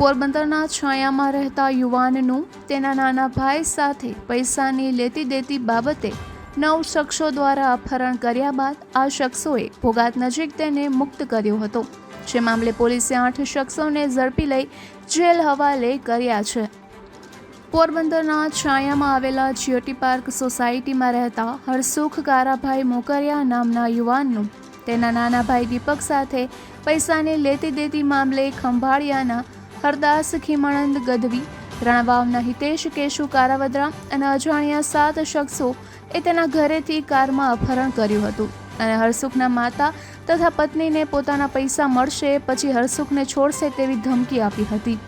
પોરબંદરના છાયામાં રહેતા યુવાનનું તેના નાના ભાઈ સાથે પૈસાની લેતી દેતી બાબતે નવ શખ્સો દ્વારા અપહરણ કર્યા બાદ આ શખ્સોએ ભોગાત નજીક તેને મુક્ત કર્યો હતો. જે મામલે પોલીસે આઠ શખ્સોને ઝડપી લઈ જેલ હવાલે કર્યા છે. પોરબંદરના છાયામાં આવેલા જીઓટી પાર્ક સોસાયટીમાં રહેતા હરસુખ કારાભાઈ મોકરિયા નામના યુવાનનું તેના નાના ભાઈ દીપક સાથે પૈસાની લેતી દેતી મામલે ખંભાળિયાના હરદાસ, ખીમાણંદ, ગઢવી, રણવાવના હિતેશ, કેશુ, કારાવદરા અને અજાણ્યા સાત શખ્સો એ તેના ઘરેથી કારમાં અપહરણ કર્યું હતું અને હરસુખના માતા તથા પત્નીને પોતાના પૈસા મળશે, પછી હરસુખને છોડશે તેવી ધમકી આપી હતી.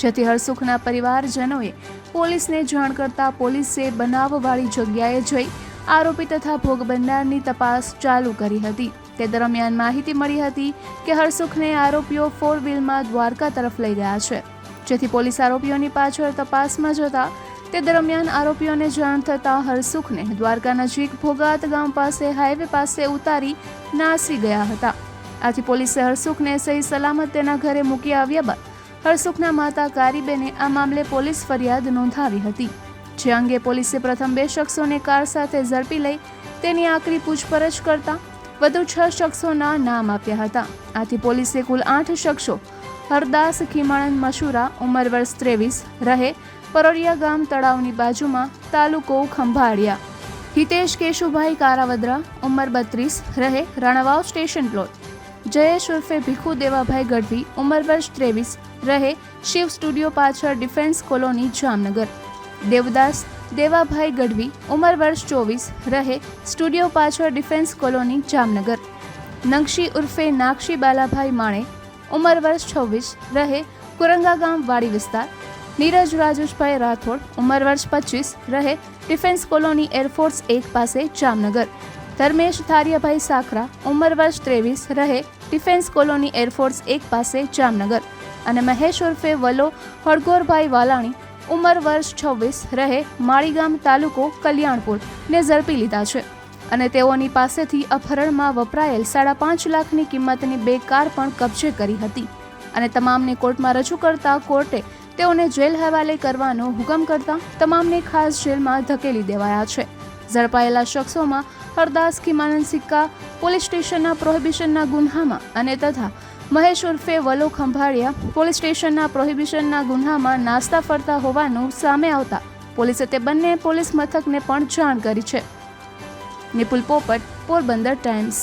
જેથી હરસુખના પરિવારજનોએ પોલીસને જાણ કરતા પોલીસે બનાવવાળી જગ્યાએ જઈ આરોપી તથા ભોગ બનનારની તપાસ ચાલુ કરી હતી. તે દરમિયાન માહિતી મળી હતી કે હરસુખને આરોપીઓ ફોર વ્હીલમાં દ્વારકા તરફ લઈ ગયા છે. જેથી પોલીસ આરોપીઓની પાછળ તપાસમાં જતા તે દરમિયાન આરોપીઓને જાણ થતાં હરસુખને દ્વારકા નજીક ભોગાત ગામ પાસે હાઈવે પાસે ઉતારી નાસી ગયા હતા. આથી પોલીસે હરસુખને સહી સલામત તેના ઘરે મૂકી આવ્યા બાદ હરસુખના માતા કારીબેને આ મામલે પોલીસ ફરિયાદ નોંધાવી હતી. જે અંગે પોલીસે પ્રથમ બે શખ્સોને કાર સાથે ઝડપી લઈ તેની આકરી પૂછપરછ કરતા વધુ છ શખ્સોના નામ આપ્યા હતા. આથી પોલીસે કુલ આઠ શખ્સો, હરદાસ ખીમાણંદ મશુરા, ઉંમર વર્ષ ત્રેવીસ, રહે પરોડિયા ગામ તળાવની બાજુમાં તાલુકો ખંભાળિયા. હિતેશ કેશુભાઈ કારાવદ્રા, ઉંમર બત્રીસ, રહે રણવાવ સ્ટેશન પ્લોટ. જયેશ ઉર્ફે ભીખુ દેવાભાઈ ગઢવી, ઉંમર વર્ષ ત્રેવીસ, રહે શિવ સ્ટુડિયો પાછળ ડિફેન્સ કોલોની જામનગર. દેવદાસ, દેવાભાઈ ગઢવી, ઉંમર વર્ષ ચોવીસ, રહે સ્ટુડિયો પાછળ ડિફેન્સ કોલોની, જામનગર. નંક્ષી ઉર્ફે નાક્ષી બાલાભાઈ માણે, ઉંમર વર્ષ છવ્વીસ, રહે કુરંગા ગામ વાડી વિસ્તાર. નીરજ રાજેશભાઈ રાઠોડ, ઉંમર વર્ષ પચીસ, રહે ડિફેન્સ કોલોની એરફોર્સ એક પાસે, જામનગર. ધર્મેશ થારિયાભાઈ સાખરા, ઉંમર વર્ષ ત્રેવીસ, રહે ડિફેન્સ કોલોની એરફોર્સ એક પાસે, જામનગર. અને મહેશ ઉર્ફે વલો હળગોરભાઈ વાલાણી ઉંમર વર્ષ છવ્વીસ રહે માળીગામ તાલુકો કલ્યાણપુર, ને ઝડપી લીધા છે. અને તેઓની પાસેથી અપહરણમાં વપરાયેલ સાડા પાંચ લાખની કિંમતની બે કાર પણ કબજે કરી હતી. અને તમામને કોર્ટમાં રજૂ કરતા કોર્ટે તેઓને જેલ હવાલે કરવાનો હુકમ કરતા તમામને ખાસ જેલમાં ધકેલી દેવાયા છે. ઝડપાયેલા શખ્સોમાં હરદાસ ખીમાનંદ સિક્કા, પોલીસ સ્ટેશનના પ્રોહિબિશનના ગુન્હામાં અને તથા મહેશ ઉર્ફે વલુ ખંભાળિયા પોલીસ સ્ટેશનના પ્રોહિબિશનના ગુન્હામાં નાસ્તા ફરતા હોવાનું સામે આવતા પોલીસે તે બંને પોલીસ મથકને પણ જાણ કરી છે. નિપુલ પોપટ, પોરબંદર ટાઈમ્સ.